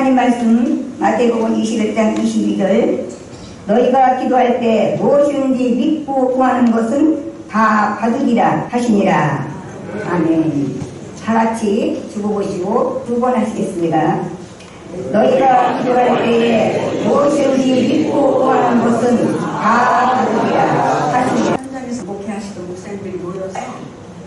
하나님 말씀 마태복음 21장 22절. 너희가 기도할 때 무엇이든지 믿고 구하는 것은 다 받으리라 하시니라. 아멘. 다 같이 죽어보시고 두 번 하시겠습니다. 너희가 기도할 때에 무엇이든지 믿고 구하는 것은 다 받으리라 하시니라. 현장에서 목회하시던 목사님들이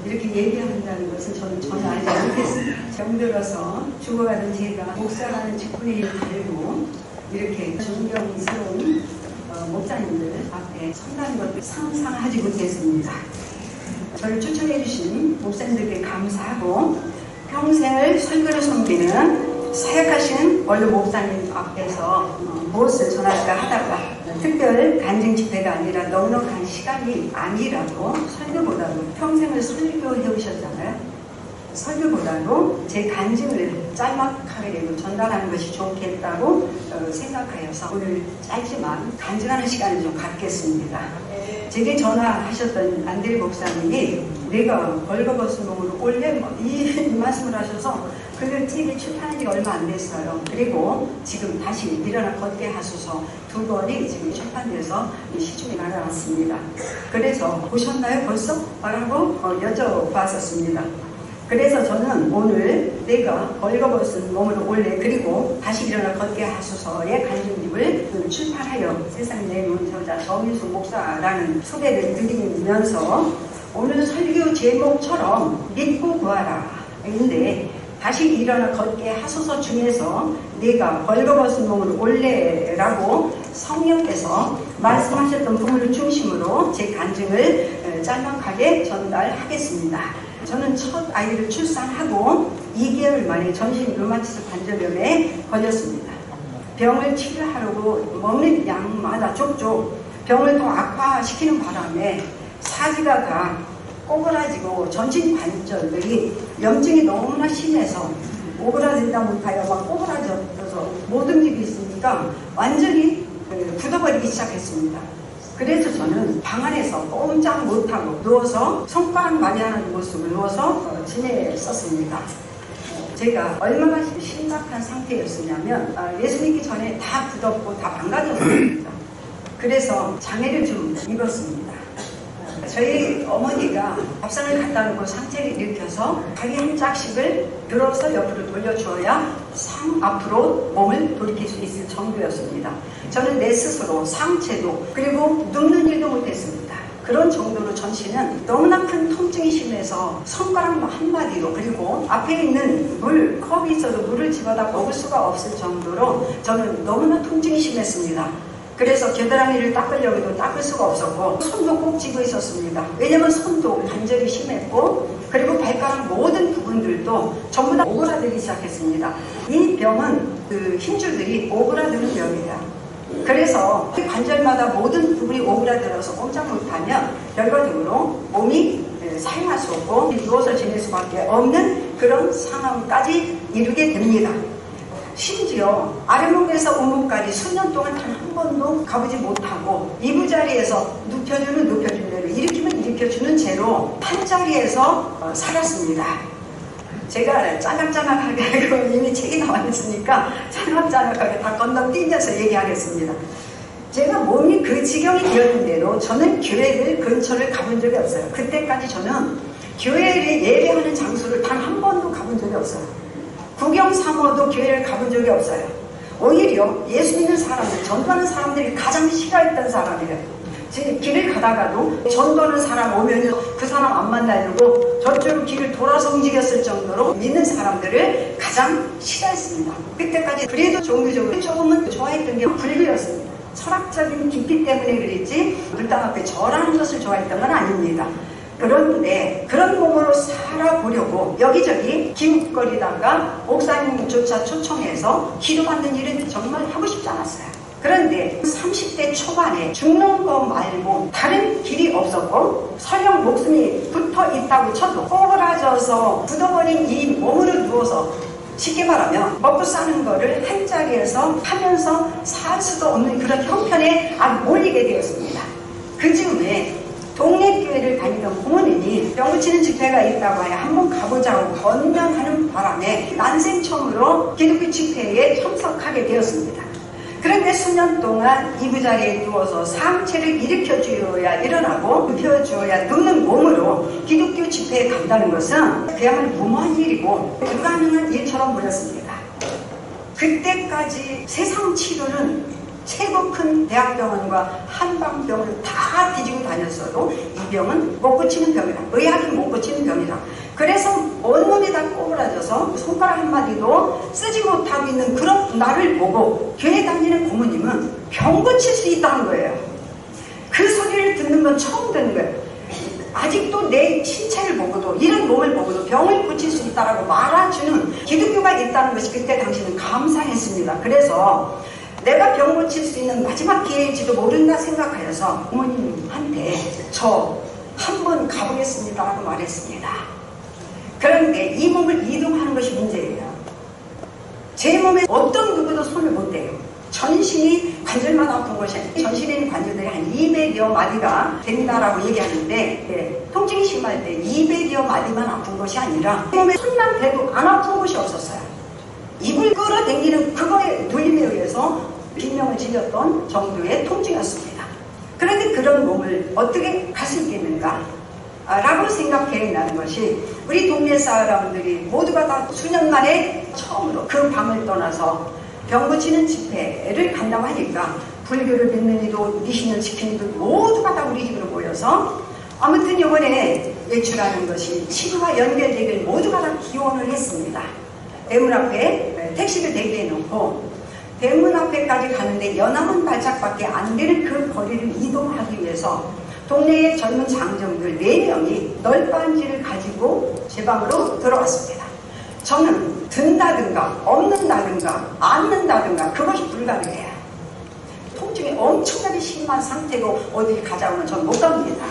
이렇게 얘기한다는 것은 저는 전혀 알지 못했습니다. 병들어서 죽어가는 제가 목사라는 일을 달고 이렇게 존경스러운 어, 목사님들 앞에 선다는 것을 상상하지 못했습니다. 저를 추천해 주신 목사님들께 감사하고 평생을 설교를 섬기는 사역하신 원로 목사님 앞에서 어, 무엇을 전할까 하다가 특별 간증 집회가 아니라 넉넉한 시간이 아니라고 설교보다도 평생을 설교해 오셨잖아요. 설교보다도 제 간증을 짤막하게라도 전달하는 것이 좋겠다고 어, 생각하여서 오늘 짧지만 간증하는 시간을 좀 갖겠습니다. 제게 전화하셨던 안드레 목사님이 내가 벌거벗은 몸으로 원래 뭐 이, 이 말씀을 하셔서 그걸 책이 출판한 지 얼마 안 됐어요. 그리고 지금 다시 일어나 걷게 하소서 두 권이 지금 출판돼서 이 시중에 나가왔습니다. 그래서 보셨나요 벌써? 라고 어, 여쭤봤었습니다. 그래서 저는 오늘 내가 벌거벗은 몸으로 올래 그리고 다시 일어나 걷게 하소서의 간증집을 출판하여 세상에 내놓은 저자 정윤수 목사라는 소개를 드리면서 오늘 설교 제목처럼 믿고 구하라 인데 다시 일어나 걷게 하소서 중에서 내가 벌거벗은 몸으로 올래라고 성령께서 말씀하셨던 부분을 중심으로 제 간증을 짤막하게 전달하겠습니다. 저는 첫 아이를 출산하고 2개월 만에 전신 류마티스 관절염에 걸렸습니다. 병을 치료하려고 먹는 양마다 족족 병을 더 악화시키는 바람에 사지가 다 꼬그라지고 전신 관절들이 염증이 너무나 심해서 오그라진다 못하여 막 꼬그라져서 못 움직이고 있으니까 완전히 그 굳어버리기 시작했습니다. 그래서 저는 방 안에서 꼼짝 못하고 누워서 손가락 많이 하는 모습을 누워서 어, 지냈었습니다. 어, 제가 얼마나 심각한 상태였었냐면 아, 예수 믿기 전에 다 굳었고 다 망가졌습니다. 그래서 장애를 좀 입었습니다. 저희 어머니가 밥상을 갖다 놓고 상체를 일으켜서 자기 한 짝씩을 들어서 옆으로 돌려주어야 상 앞으로 몸을 돌이킬 수 있을 정도였습니다. 저는 내 스스로 상체도 그리고 눕는 일도 못했습니다. 그런 정도로 전신은 너무나 큰 통증이 심해서 손가락 한마디로 그리고 앞에 있는 물, 컵이 있어도 물을 집어다 먹을 수가 없을 정도로 저는 너무나 통증이 심했습니다. 그래서 겨드랑이를 닦으려고 해도 닦을 수가 없었고 손도 꼭 쥐고 있었습니다. 왜냐면 손도 관절이 심했고 그리고 발가락 모든 부분들도 전부 다 오그라들기 시작했습니다. 이 병은 그 힘줄들이 오그라드는 병이에요. 그래서 관절마다 모든 부분이 오그라들어서 꼼짝 못하면 결과적으로 몸이 사용할 수 없고 누워서 지낼 수밖에 없는 그런 상황까지 이르게 됩니다. 심지어 아랫목에서 온목까지 수년 동안 단 한 번도 가보지 못하고 이부자리에서 눕혀주는 눕혀주는 대로 일으키면 일으켜주는 채로 판자리에서 어, 살았습니다. 제가 짜각짜각하게 이미 책이 나왔으니까 짜각짜각하게 다 건너뛰면서 얘기하겠습니다. 제가 몸이 그 지경이 되었는데도 저는 교회를 근처를 가본 적이 없어요. 그때까지 저는 교회를 예배하는 장소를 단 한 번도 가본 적이 없어요. 구경 삼어도 교회를 가본 적이 없어요. 오히려 예수 믿는 사람들, 전도하는 사람들이 가장 싫어했던 사람이에요. 길을 가다가도 전도하는 사람 오면 그 사람 안 만나려고 저쪽 길을 돌아서 움직였을 정도로 믿는 사람들을 가장 싫어했습니다. 그때까지 그래도 종교적으로 조금은 좋아했던 게 불교였습니다. 철학적인 깊이 때문에 그랬지 물당 앞에 절하는 것을 좋아했던 건 아닙니다. 그런데 그런 몸으로 살아보려고 여기저기 기웃거리다가 목사님조차 초청해서 기도받는 일은 정말 하고 싶지 않았어요. 그런데 30대 초반에 죽는 거 말고 다른 길이 없었고 설령 목숨이 붙어 있다고 쳐도 꼬그라져서 굳어버린 이 몸으로 누워서 쉽게 말하면 먹고 사는 거를 한 자리에서 하면서 살 수도 없는 그런 형편에 몰리게 되었습니다. 그 즈음에 동네 교회를 다니던 부모님이 병 고치는 집회가 있다고 하여 한번 가보자고 건면하는 바람에 난생 처음으로 기독교 집회에 참석 하게 되었습니다. 그런데 수년 동안 이부 자리에 누워서 상체를 일으켜 주어야 일어나고 눕혀 주어야 눕는 몸으로 기독교 집회에 간다는 것은 그야말로 무모한 일이고 불가능한 일처럼 보였습니다. 그때까지 세상 치료는 최고 큰 대학병원과 한방병원을 다 뒤지고 다녔어도 이 병은 못 고치는 병이다. 의학이 못 고치는 병이다. 그래서 온몸이 다 꼬부라져서 손가락 한마디도 쓰지 못하고 있는 그런 나를 보고 교회 다니는 고모님은 병 고칠 수 있다는 거예요. 그 소리를 듣는 건 처음 듣는 거예요. 아직도 내 신체를 보고도 이런 몸을 보고도 병을 고칠 수 있다라고 말해주는 기독교가 있다는 것이 그때 당시는 감사했습니다. 그래서 내가 병 고칠 수 있는 마지막 기회일지도 모른다 생각하여서 부모님한테 저 한 번 가보겠습니다 라고 말했습니다. 그런데 이 몸을 이동하는 것이 문제예요. 제 몸에 어떤 누구도 손을 못 대요. 전신이 관절만 아픈 것이 아니라 전신에 있는 관절들이 한 200여 마디가 된다라고 얘기하는데 예, 통증이 심할 때 200여 마디만 아픈 것이 아니라 몸에 손만 대도 안 아픈 곳이 없었어요. 입을 끌어당기는 그거에 눌림에 의해서 빈명을 지렸던 정도의 통증이었습니다. 그런데 그런 몸을 어떻게 갈수 있겠는가? 아, 라고 생각해 나는 것이 우리 동네 사람들이 모두가 다 수년 만에 처음으로 그 밤을 떠나서 병 고치는 집회를 간다고 하니까 불교를 믿는 이도 미신을 지키는 이도 모두가 다 우리 집으로 모여서 아무튼 이번에 외출하는 것이 치료와 연결되길 모두가 다 기원을 했습니다. 대문 앞에 택시를 대기해 놓고 앞에까지 가는데 연암은 발짝밖에 안 되는 그 거리를 이동하기 위해서 동네의 젊은 장정들 4명이 널빤지를 가지고 제 방으로 들어왔습니다. 저는 든다든가 없는다든가 앉는다든가 그것이 불가능해요. 통증이 엄청나게 심한 상태로 어딜 가자 하면 저는 못 갑니다.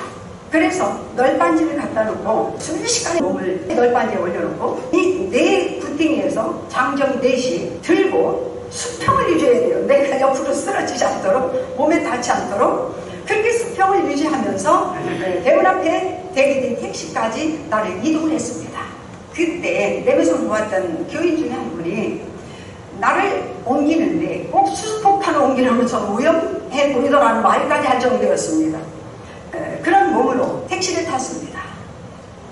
그래서 널빤지를 갖다 놓고 순식간에 몸을 널빤지에 올려놓고 이 네 구덩이에서 장정 넷이 들고 수평을 유지해야 돼요. 내가 옆으로 쓰러지지 않도록 몸에 닿지 않도록 그렇게 수평을 유지하면서 대문 앞에 대기된 택시까지 나를 이동을 했습니다. 그때 내면서 보았던 교인 중에 한 분이 나를 옮기는데 꼭 수수폭탄을 옮기는 것처럼 위험해 보이더라는 말까지 할 정도였습니다. 에, 그런 몸으로 택시를 탔습니다.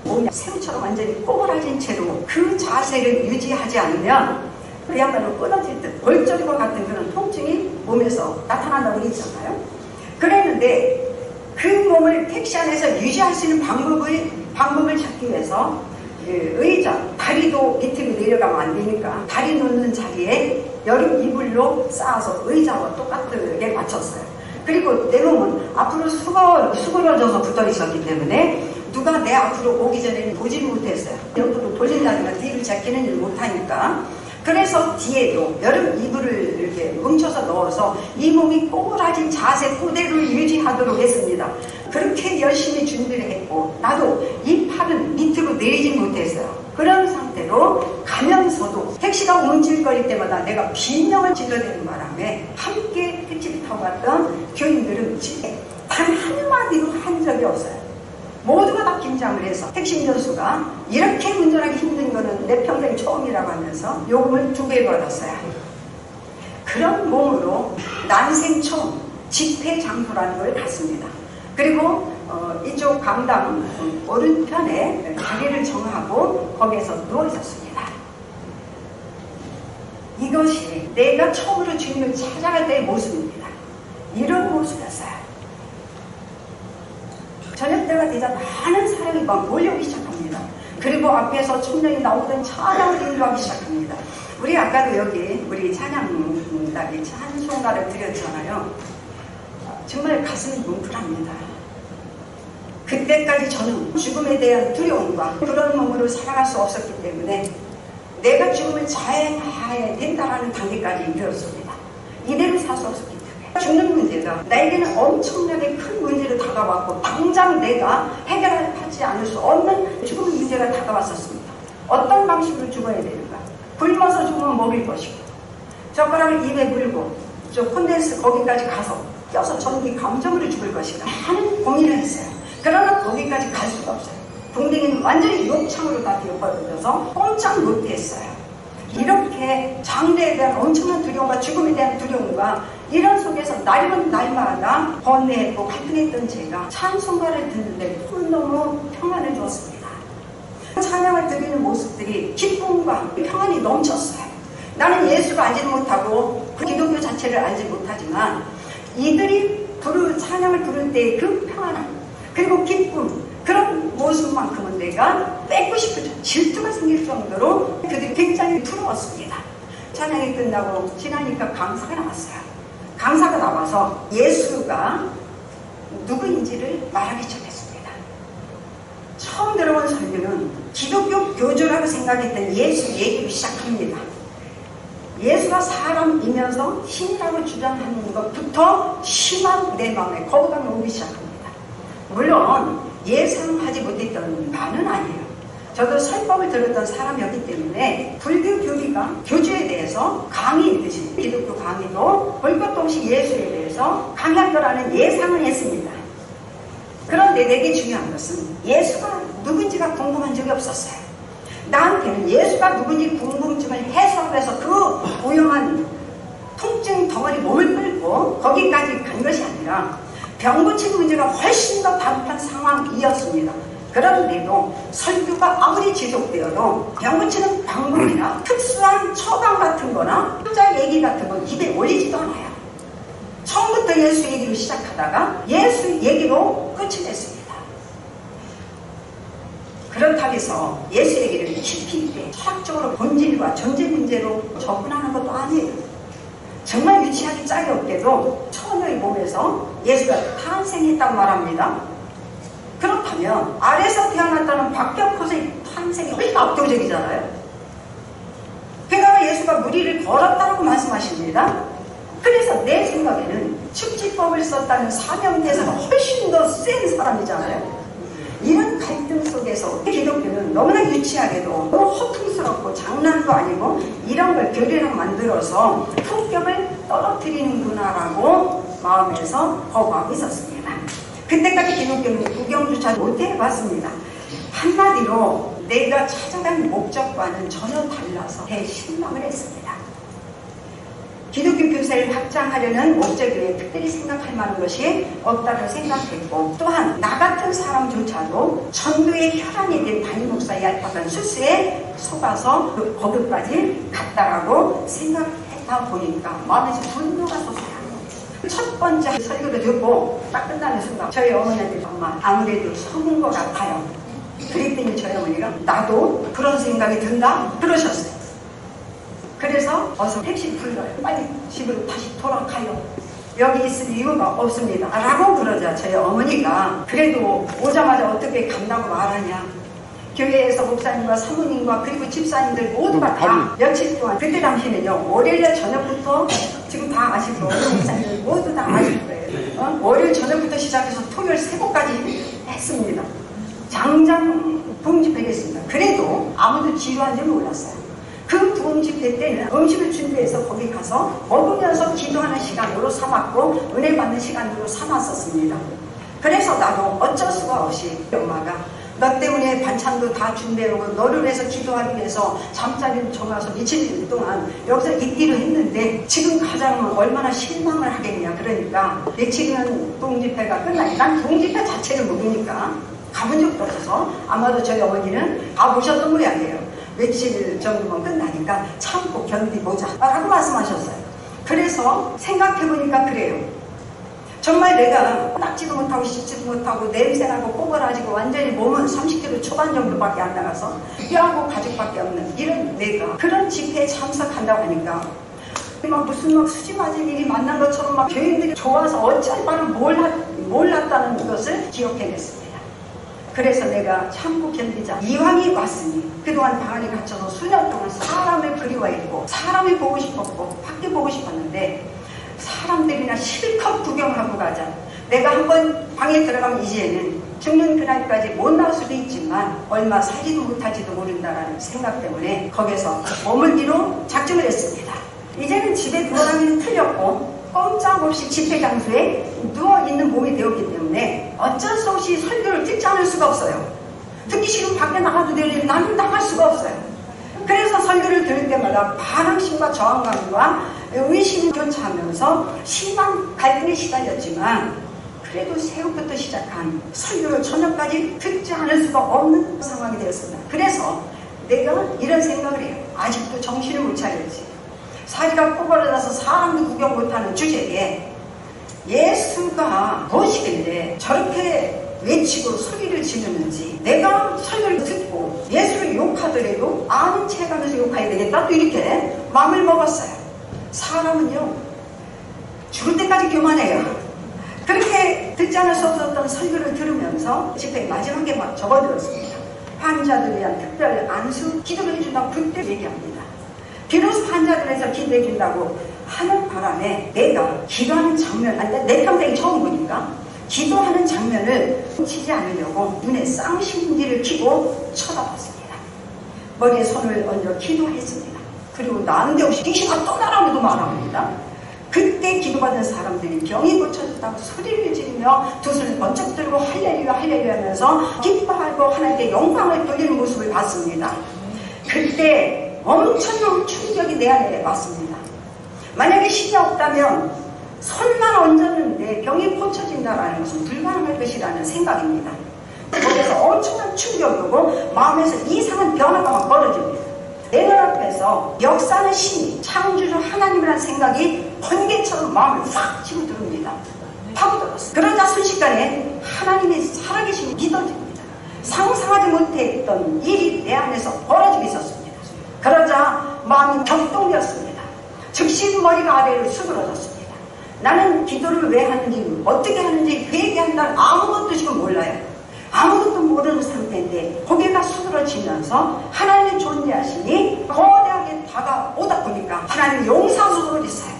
몸이 새우처럼 완전히 꼬부라진 채로 그 자세를 유지하지 않으면 그야말로 끊어질 듯 골절과 같은 그런 통증이 몸에서 나타난다고 했잖아요. 그랬는데 그 몸을 택시 안에서 유지할 수 있는 방법을, 방법을 찾기 위해서 그 의자, 다리도 밑으로 내려가면 안 되니까 다리 놓는 자리에 여름 이불로 쌓아서 의자와 똑같게 맞췄어요. 그리고 내 몸은 앞으로 수거, 수그러져서 붙어 있었기 때문에 누가 내 앞으로 오기 전에는 보지 못했어요. 옆으로 돌린다든가 뒤를 일 못하니까. 그래서 뒤에도 여름 이불을 이렇게 뭉쳐서 넣어서 이 몸이 꼬부라진 자세 그대로 유지하도록 했습니다. 그렇게 열심히 준비를 했고 나도 이 팔은 밑으로 내리지 못했어요. 그런 상태로 가면서도 택시가 움찔거릴 때마다 내가 비명을 질러대는 바람에 함께 택시를 타고 갔던 교인들은 단 한마디도 한 적이 없어요. 모두가 다 긴장을 해서 택시 운전수가 이렇게 운전하기 힘든 거는 내 평생 처음이라고 하면서 요금을 두배 받았어요. 그런 몸으로 난생 처음 집회 장소라는 걸 갔습니다. 그리고 어, 이쪽 강당 오른편에 자리를 정하고 거기에서 누워 있었습니다. 이것이 내가 처음으로 주님을 찾아갈 때의 모습입니다. 이런 모습이었어요. 저녁 때가 되자 많은 사람이 막 몰려오기 시작합니다. 그리고 앞에서 청년이 나오던 찬양을 인도하기 시작합니다. 우리 아까도 여기 우리 찬양단이 찬송가를 드렸잖아요. 정말 가슴이 뭉클합니다. 그때까지 저는 죽음에 대한 두려움과 그런 몸으로 살아갈 수 없었기 때문에 내가 죽음을 자행해야 된다라는 단계까지 이르렀습니다. 이대로 살 수 없었기 때문에 죽는 문제가 나에게는 엄청나게 큰 문제로 다가왔고 당장 내가 해결하지 않을 수 없는 죽음의 문제가 다가왔었습니다. 어떤 방식으로 죽어야 되는가? 굶어서 죽으면 먹일 것이고 젓가락을 입에 물고 저 콘덴스 거기까지 가서 껴서 전기 감정으로 죽을 것인가 하는 고민을 했어요. 그러나 거기까지 갈 수가 없어요. 궁뎅이는 완전히 욕창으로 다 뒤엎어져서 꼼짝 못했어요. 이렇게 장래에 대한 엄청난 두려움과 죽음에 대한 두려움과 이런 속에서 날이면 날마다 번뇌했고 갈등했던 제가 찬송가를 듣는데 너무 평안을 주었습니다. 찬양을 드리는 모습들이 기쁨과 평안이 넘쳤어요. 나는 예수가 알지는 못하고 그 기독교 자체를 알지 못하지만 이들이 부르 찬양을 부를 때그 평안함 그리고 기쁨 그런 모습만큼은 내가 뺏고 싶은 질투가 생길 정도로 그들이 굉장히 부러웠습니다. 찬양이 끝나고 지나니까 강사가 나왔어요. 강사가 나와서 예수가 누구인지를 말하기 시작했습니다. 처음 들어본 설교는 기독교 교주라고 생각했던 예수 얘기로 시작합니다. 예수가 사람이면서 신이라고 주장하는 것부터 심한 내 마음에 거부감이 오기 시작합니다. 물론 예상하지 못했던 바는 아니에요. 저도 설법을 들었던 사람이었기 때문에 불교 교리가 교주에 대해서 강의했듯이 기독교 강의도 볼 것도 없이 예수에 대해서 강의할 거라는 예상을 했습니다. 그런데 내게 중요한 것은 예수가 누군지가 궁금한 적이 없었어요. 나한테는 예수가 누군지 궁금증을 해소해서 그 고용한 통증 덩어리 몸을 끌고 거기까지 간 것이 아니라 병 고친 문제가 훨씬 더 다급한 상황이었습니다. 그런데도 설교가 아무리 지속되어도 병 고치는 방법이나 특수한 처방 같은 거나 환자 얘기 같은 건 입에 올리지도 않아요. 처음부터 예수 얘기로 시작하다가 예수 얘기로 끝을 냈습니다. 그렇다고 해서 예수 얘기를 깊이 있게 철학적으로 본질과 존재 문제로 접근하는 것도 아니에요. 정말 유치하기 짝이 없게도 처녀의 몸에서 예수가 탄생했다고 말합니다. 그렇다면 아래서 태어났다는 박격포의 탄생이 훨씬 압도적이잖아요. 게다가 예수가 무리를 걸었다고 말씀하십니다. 그래서 내 생각에는 축지법을 썼다는 사명대사가 훨씬 더 센 사람이잖아요. 이런 갈등 속에서 기독교는 너무나 유치하게도 너무 허풍스럽고 장난도 아니고 이런 걸 교리로 만들어서 품격을 떨어뜨리는구나라고 마음에서 거부하고 있었습니다. 그때까지 기독교는 구경조차 못 해봤습니다. 한마디로 내가 찾아간 목적과는 전혀 달라서 대실망을 했습니다. 기독교 교세를 확장하려는 목적 외에 특별히 생각할 만한 것이 없다고 생각했고 또한 나 같은 사람조차도 전도의 혈안이 된 담임 목사의 얄팍한 수수에 속아서 그 거기까지 갔다라고 생각했다 보니까 마음에서 분노가 솟아요. 첫 번째 설교를 듣고 딱 끝나는 순간 저희 어머니한테 정말 아무래도 속은 것 같아요. 그랬더니 저희 어머니가 나도 그런 생각이 든다 그러셨어요. 그래서 어서 택시 불러요. 빨리 집으로 다시 돌아가요. 여기 있을 이유가 없습니다. 라고 그러자 저희 어머니가 그래도 오자마자 어떻게 간다고 말하냐. 교회에서 목사님과 사모님과 그리고 집사님들 모두가 다 며칠 동안 그때 당시는요 월요일 저녁부터 지금 다 아시고 목사님들 모두 다 아실 거예요. 어? 월요일 저녁부터 시작해서 토요일 새벽까지 했습니다. 장장 봉집회겠습니다. 그래도 아무도 지루한지 몰랐어요. 그 부흥 집회 때는 음식을 준비해서 거기 가서 먹으면서 기도하는 시간으로 삼았고 은혜 받는 시간으로 삼았었습니다. 그래서 나도 어쩔 수가 없이 엄마가 너 때문에 반찬도 다 준비해오고 너를 위해서 기도하기 위해서 잠자리를 정해서 며칠 동안 여기서 있기로 했는데 지금 가자면 얼마나 실망을 하겠냐 그러니까 며칠이면 동집회가 끝나니 난 동집회 자체를 모르니까 가본 적도 없어서 아마도 저희 어머니는 다 보셨던 모양이에요. 며칠 정도만 끝나니까 참고 견디보자 라고 말씀하셨어요. 그래서 생각해보니까 그래요. 정말 내가 닦지도 못하고 씻지도 못하고 냄새나고 꼬부라지고 완전히 몸은 30kg 초반 정도밖에 안 나가서 뼈하고 가죽밖에 없는 이런 내가 그런 집회에 참석한다고 하니까 막 무슨 막 수지 맞은 일이 만난 것처럼 막 교인들이 좋아서 어쩔 바는 몰랐, 몰랐다는 것을 기억해냈습니다. 그래서 내가 참고 견디자. 이왕이 왔으니 그동안 방 안에 갇혀서 수년 동안 사람을 그리워했고 사람이 보고 싶었고 밖에 보고 싶었는데 사람들이나 실컷 구경하고 가자. 내가 한번 방에 들어가면 이제는 죽는 그날까지 못 나올 수도 있지만 얼마 살지도 못할지도 모른다라는 생각 때문에 거기서 머물기로 작정을 했습니다. 이제는 집에 누워다니는 틀렸고 꼼짝없이 집회 장소에 누워있는 몸이 되었기 때문에 어쩔 수 없이 설교를 듣지 않을 수가 없어요. 듣기 싫으면 밖에 나가도 되는데 나는 나갈 수가 없어요. 그래서 설교를 들을 때마다 반항심과 저항감과 의심이 교차하면서 심한 갈등에 시달렸지만 그래도 새우부터 시작한 설교를 저녁까지 듣지 않을 수가 없는 상황이 되었습니다. 그래서 내가 이런 생각을 해요. 아직도 정신을 못 차렸지. 사리가 꼬부러져서 사람도 구경 못하는 주제에 예수가 무엇이길래 저렇게 외치고 소리를 지르는지 내가 설교를 듣고 예수를 욕하더라도 아는 체가면서 욕해야 되겠다 또 이렇게 마음을 먹었어요. 사람은요 죽을 때까지 교만해요. 그렇게 듣지 않을 수 없었던 설교를 들으면서 집회 마지막에 막 적어들었습니다. 환자들에 대한 특별 안수 기도를 해준다고 그때 얘기합니다. 비로소 환자들에서 기도해준다고 하는 바람에 내가 기도하는 장면, 아니, 내 평생에 처음 보니까 기도하는 장면을 훔치지 않으려고 눈에 쌍신기를 켜고 쳐다봤습니다. 머리에 손을 얹어 기도했습니다. 그리고 난데없이 귀신아 떠나라고도 말합니다. 그때 기도받은 사람들이 병이 고쳐졌다고 소리를 지르며 두 손을 번쩍 들고 할렐루야 할렐루야 하면서 기뻐하고 하나님께 영광을 돌리는 모습을 봤습니다. 그때 엄청난 충격이 내 안에 왔습니다. 만약에 신이 없다면 손만 얹었는데 병이 고쳐진다라는 것은 불가능할 것이라는 생각입니다. 거기서 엄청난 충격이 오고 마음에서 이상한 변화가 막 벌어집니다. 내 눈앞에서 역사는 신이 창조주 하나님이라는 생각이 번개처럼 마음을 싹 치고 들어옵니다. 파고들었어. 그러자 순식간에 하나님이 살아계심이 믿어집니다. 상상하지 못했던 일이 내 안에서 벌어지고 있었습니다. 그러자 마음이 격동되었습니다. 즉시 머리가 아래로 수그러졌습니다. 나는 기도를 왜 하는지, 어떻게 하는지, 회개한다는 아무것도 지금 몰라요. 아무것도 모르는 상태인데 고개가 수그러지면서 하나님의 존재하시니 거대하게 다가오다 보니까 하나님 용사소서 어딨어요?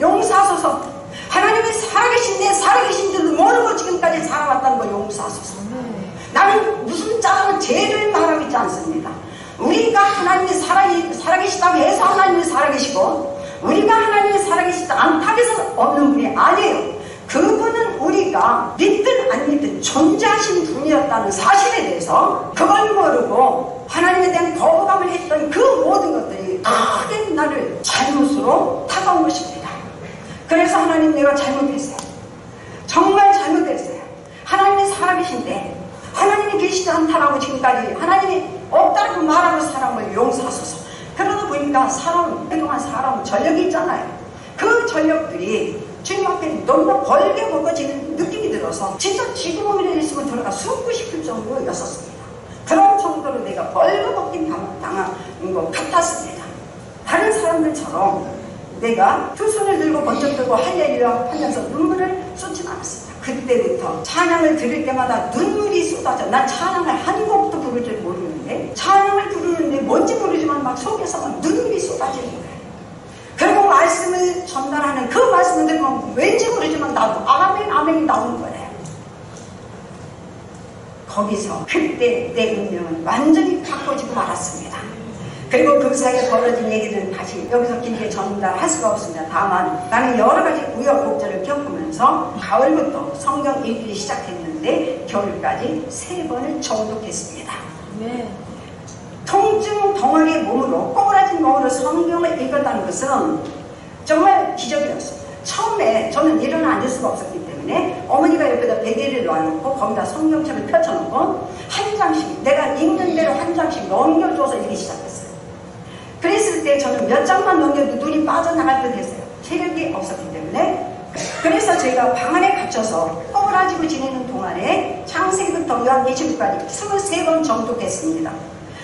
용사소서 하나님이 살아계신 내 살아계신 줄을 모르고 지금까지 살아왔다는 걸 용사소서 나는 무슨 짜는 죄를 말하고 있지 않습니다. 우리가 하나님이 살아, 살아계시다고 해서 하나님이 살아계시고 우리가 하나님이 살아계시지 않다고 해서 없는 분이 아니에요. 그분은 우리가 믿든 안 믿든 존재하신 분이었다는 사실에 대해서 그걸 모르고 하나님에 대한 거부감을 했던 그 모든 것들이 크게 나를 잘못으로 다가온 것입니다. 그래서 하나님 내가 잘못했어요. 정말 잘못했어요. 하나님이 살아계신데 하나님이 계시지 않다라고 지금까지 하나님이 없다고 말하는 사람을 용서하소서. 그러다 보니까 사람, 그동안 사람 전력이 있잖아요. 그 전력들이 주님 앞에 너무나 벌게 먹어지는 느낌이 들어서 진짜 지구 몸이라 있으면 들어가 숨고 싶을 정도였었습니 내가 벌거벗긴 당한 것 같았습니다. 다른 사람들처럼 내가 두 손을 들고 번쩍 들고 할렐루야 하면서 눈물을 쏟진 않았습니다. 그때부터 찬양을 들을 때마다 눈물이 쏟아져. 난 찬양을 한 곡도 부를 줄 모르는데 찬양을 부르는데 뭔지 모르지만 막 속에서 막 눈물이 쏟아지는 거예요. 그리고 말씀을 전달하는 그 말씀을 들으면 왠지 모르지만 나도 아멘 아멘이 나오는 거예요. 거기서 그때 내 운명은 완전히 바꿔지고 말았습니다. 그리고 그 사이에 벌어진 얘기들은 다시 여기서 길게 전달할 수가 없습니다. 다만 나는 여러 가지 우여곡절을 겪으면서 가을부터 성경 읽기 시작했는데 겨울까지 세 번을 정독했습니다. 네. 통증 덩어리의 몸으로 꼬부라진 몸으로 성경을 읽었다는 것은 정말 기적이었어요. 처음에 저는 일어나 앉을 수가 없었기 때문에 어머니가 옆에다 베개를 놔놓고 거기다 성경책을 펼쳐놓고 한 장씩 내가 읽는 대로 한 장씩 넘겨줘서 읽기 시작했어요. 그랬을 때 저는 몇 장만 넘겨도 눈이 빠져나갈 듯 했어요. 체력이 없었기 때문에. 그래서 제가 방 안에 갇혀서 꼬부라지고 지내는 동안에 창세기부터 요한계시록까지 23번 정독했습니다.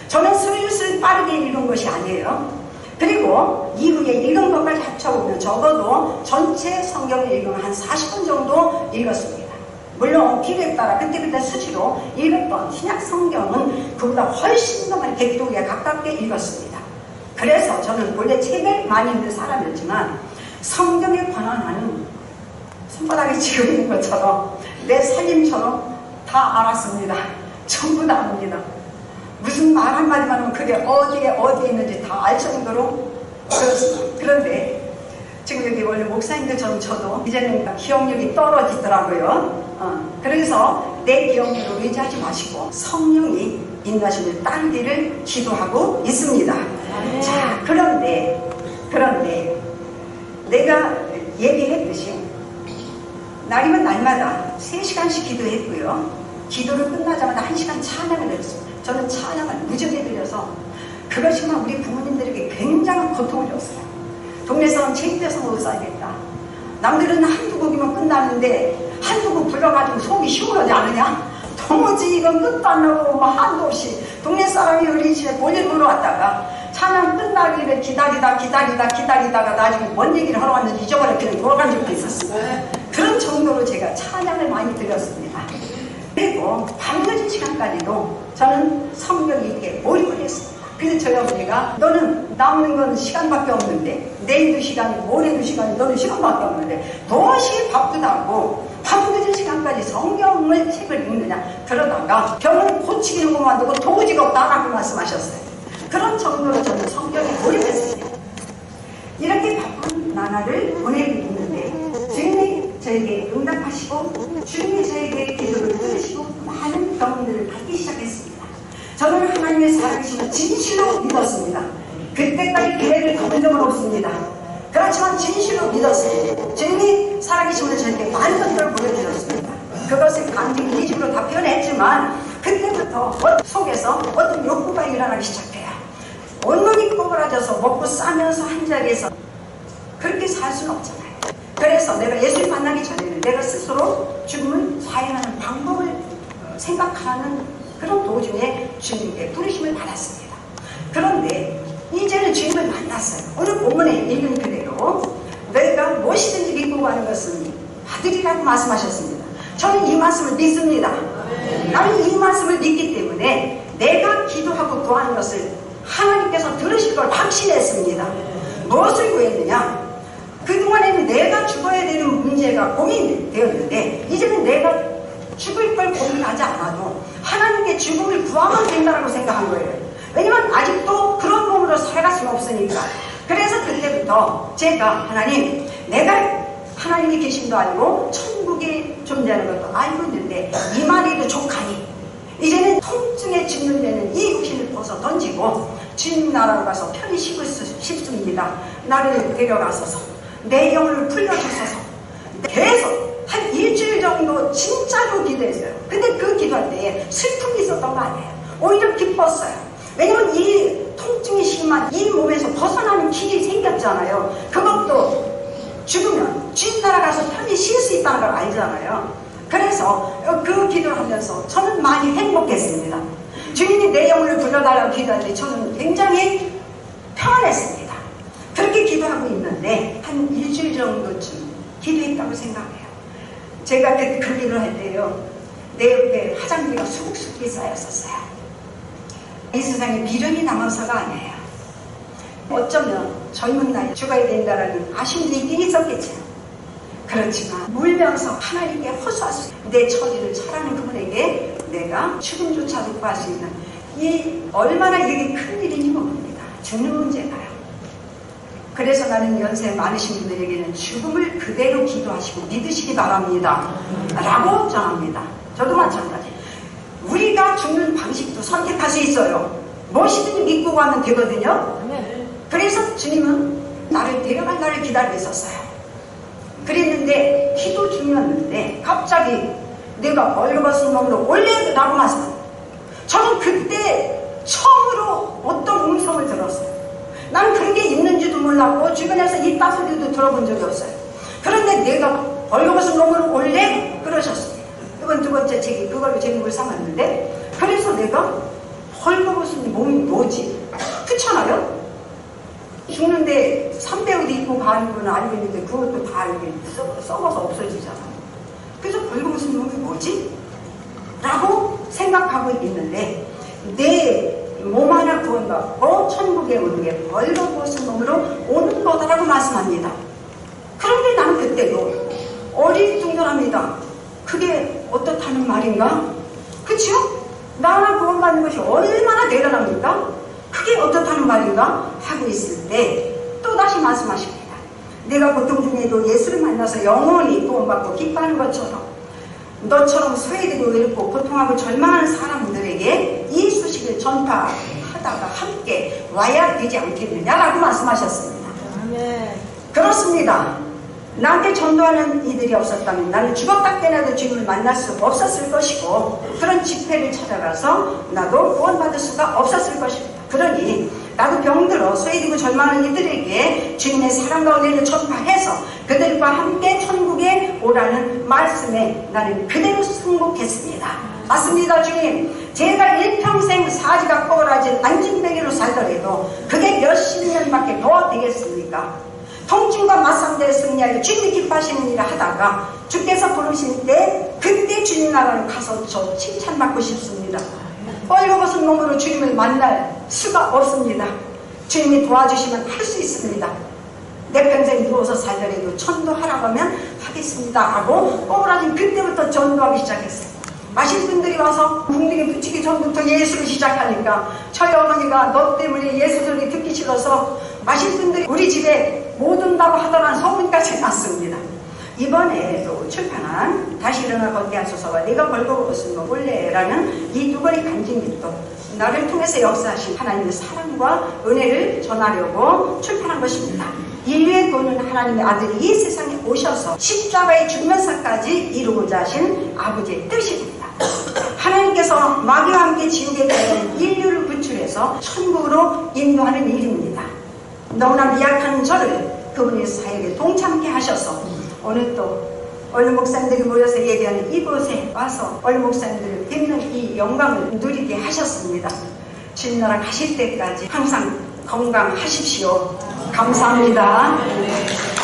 저는 슬슬 빠르게 읽은 것이 아니에요. 그리고 이후에 읽은 것까지 합쳐보면 적어도 전체 성경을 읽으면 한 40번 정도 읽었습니다. 물론 필요에 따라 그때그때 수시로 읽었던 신약 성경은 그보다 훨씬 더 많이 100독에 가깝게 읽었습니다. 그래서 저는 원래 책을 많이 읽는 사람이었지만 성경에 관한 하는 손바닥에 쥐고 있는 것처럼 내 살림처럼 다 알았습니다. 전부 다 압니다. 무슨 말 한마디만 하면 그게 어디에 어디에 있는지 다 알 정도로 그렇습니다. 그런데 지금 여기 원래 목사님들처럼 저도 이제는 기억력이 떨어지더라고요. 어, 그래서 내 기억력을 의지하지 마시고 성령이 인도하시는 따르기를 기도하고 있습니다. 자, 그런데, 그런데, 내가 얘기했듯이, 날이면 날마다 3시간씩 기도했고요. 기도를 끝나자마자 1시간 찬양을 드렸습니다. 저는 찬양을 무지하게 드려서 그것이만 우리 부모님들에게 굉장한 고통을 줬어요. 동네 사람 창피해서 못 살겠다. 남들은 한두 곡이면 끝나는데 한두 곡 불러가지고 속이 시원하지 않으냐? 도무지 이건 끝도 안 나고 뭐 한도 없이 동네 사람이 볼일 보러 왔다가 찬양 끝나기를 기다리다 기다리다 기다리다가 나중에 뭔 얘기를 하러 왔는지 잊어버렸기는 돌아간 적도 있었어요. 그런 정도로 제가 찬양을 많이 드렸습니다. 그리고 밤늦은 시간까지도 저는 성경 읽기에 몰입을 했습니다. 그래서 저희 어머니가 너는 남는 건 시간밖에 없는데 내일도 시간이 모레도 시간이 너는 시간밖에 없는데 도시 바쁘다고 밤늦은 시간까지 성경을 책을 읽느냐 그러다가 병을 고치기는 것만두고 도지가 없다라고 말씀하셨어요. 그런 정도로 저는 성경에 몰입했습니다. 이렇게 바쁜 나날을 보내고 저에게 응답하시고 주님이 저에게 기도를 들으시고 많은 경험들을 받기 시작했습니다. 저는 하나님의 살아계심을 진실로 믿었습니다. 그때까지 기회를 가본 적은 없습니다. 그렇지만 진실로 믿었습니다. 주님이 살아계심을 저에게 많은 것들을 보여주셨습니다. 그것을 간증 이집으로 다 표현했지만 그때부터 어- 속에서 어떤 욕구가 일어나기 시작해요. 온몸이 꼬부라져서 먹고 싸면서 한 자리에서 그렇게 살 수는 없잖아요. 그래서 내가 예수를 만나기 전에는 내가 스스로 죽음을 자행하는 방법을 생각하는 그런 도중에 주님께 부르심을 받았습니다. 그런데 이제는 주님을 만났어요. 오늘 본문에 읽은 그대로 너희가 무엇이든지 믿고 가는 것은 받으리라고 말씀하셨습니다. 저는 이 말씀을 믿습니다. 나는 이 말씀을 믿기 때문에 내가 기도하고 구하는 것을 하나님께서 들으실 걸 확신했습니다. 무엇을 구했느냐? 그동안에는 내가 죽어야 되는 문제가 고민되었는데 이제는 내가 죽을 걸 고민하지 않아도 하나님께 죽음을 구하면 된다고 생각한 거예요. 왜냐면 아직도 그런 몸으로 살아갈 수는 없으니까. 그래서 그때부터 제가 하나님, 내가 하나님이 계심도 알고 천국에 존재하는 것도 알고 있는데 이 말에도 족하니 이제는 통증에 짓눌리는 이 육신을 벗어 던지고 주님 나라로 가서 편히 쉬고 싶- 싶습니다. 나를 데려가소서 내 영을 풀려주소서 계속 한 일주일 정도 진짜로 기도했어요. 근데 그 기도할 때에 슬픔이 있었던 거 아니에요. 오히려 기뻤어요. 왜냐면 이 통증이 심한 이 몸에서 벗어나는 길이 생겼잖아요. 그것도 죽으면 주님 나라 가서 편히 쉴 수 있다는 걸 알잖아요. 그래서 그 기도를 하면서 저는 많이 행복했습니다. 주님이 내 영혼을 불러달라고 기도할 때 저는 굉장히 편안했습니다. 그렇게 기도하고 있는 데한 일주일 정도쯤 기도했다고 생각해요. 제가 그 기도를 할 때요. 내 옆에 화장지가 수북수북이 쌓였었어요. 이 세상에 미련이 남아서가 아니에요. 어쩌면 젊은 나이에 죽어야 된다라는 아쉬움도 있긴 있었겠죠. 그렇지만 울면서 하나님께 호소할 수, 내 처지를 잘하는 그분에게 내가 죽음조차도 구할 수 있는 이 얼마나 이게 큰 일인지 모릅니다. 죽는 문제가요. 그래서 나는 연세 많으신 분들에게는 죽음을 그대로 기도하시고 믿으시기 바랍니다. 라고 전합니다. 저도 마찬가지. 우리가 죽는 방식도 선택할 수 있어요. 무엇이든지 믿고 가면 되거든요. 그래서 주님은 나를 데려갈 날을 기다리고 있었어요. 그랬는데 기도 중이었는데 갑자기 내가 벌거벗은 몸으로 올래라고 말씀합니다. 저는 그때 처음으로 어떤 음성을 들었어요. 난 그런 게 있는지도 몰랐고 주변에서 이따 소리도 들어본 적이 없어요. 그런데 내가 벌거벗은 몸으로 올래 그러셨습니다. 이번 두 번째 책이 그걸로 제목을 삼았는데 그래서 내가 벌거벗은 몸이 뭐지? 그렇잖아요? 죽는데 삼대 옷 입고 가는 건 알고 있는데 그것도 다 이렇게 썩- 썩어서 없어지잖아요. 그래서 벌거벗은 몸이 뭐지? 라고 생각하고 있는데 내 몸 하나 구원받고 천국에 오는 게 벌거벗은 몸으로 오는 거다라고 말씀합니다. 그런데 나는 그때도 어리둥절합니다. 그게 어떻다는 말인가? 그치요? 나나 구원받는 것이 얼마나 대단합니까? 그게 어떻다는 말인가? 하고 있을 때 또다시 말씀하십니다. 내가 고통 중에도 예수를 만나서 영원히 구원받고 기뻐하는 것처럼 너처럼 소외되고 외롭고 고통하고 절망하는 사람들에게 이 소식을 전파하다 하다가 함께 와야 되지 않겠느냐라고 말씀하셨습니다. 그렇습니다. 나한테 전도하는 이들이 없었다면 나는 죽었다 깨나도 주님을 만날 수 없었을 것이고 그런 집회를 찾아가서 나도 구원받을 수가 없었을 것입니다. 그러니 나도 병들어 쇠이고 절망하는 이들에게 주님의 사랑과 은혜를 전파해서 그들과 함께 천국에 오라는 말씀에 나는 그대로 승복했습니다. 맞습니다 주님. 제가 일평생 사지가 뻐그라진 안진뱅이로 살더라도 그게 몇십 년밖에 더 되겠습니까? 통증과 맞상대에 승리하여 주님이 기뻐하시는 일을 하다가 주께서 부르실 때 그때 주님 나라로 가서 저 칭찬받고 싶습니다. 뻘거벗은 몸으로 주님을 만날 수가 없습니다. 주님이 도와주시면 할 수 있습니다. 내 평생 누워서 살더라도 전도하라고 하면 하겠습니다 하고 꼬부라진 그때부터 전도하기 시작했어요. 마실 분들이 와서 궁둥이 붙이기 전부터 예수를 시작하니까 저희 어머니가 너 때문에 예수 소리 듣기 싫어서 마실 분들이 우리 집에 못 온다고 하더란 소문까지 났습니다. 이번에 또 출판한 다시 일어나 걷게 하소서와 내가 벌고 옷은 먹을래라는 이 두 권의 간증기도 나를 통해서 역사하신 하나님의 사랑과 은혜를 전하려고 출판한 것입니다. 인류의 도는 하나님의 아들이 이 세상에 오셔서 십자가의 죽면서까지 이루고자 하신 아버지의 뜻입니다. 하나님께서 마귀와 함께 가는 인류를 구출해서 천국으로 인도하는 일입니다. 너무나 미약한 저를 그분의 사역에 동참케 하셔서 오늘 또 얼른 목사님들이 모여서 예배하는 이곳에 와서 얼른 목사님들을 뵙는 이 영광을 누리게 하셨습니다. 주님나라 가실 때까지 항상 건강하십시오. 감사합니다.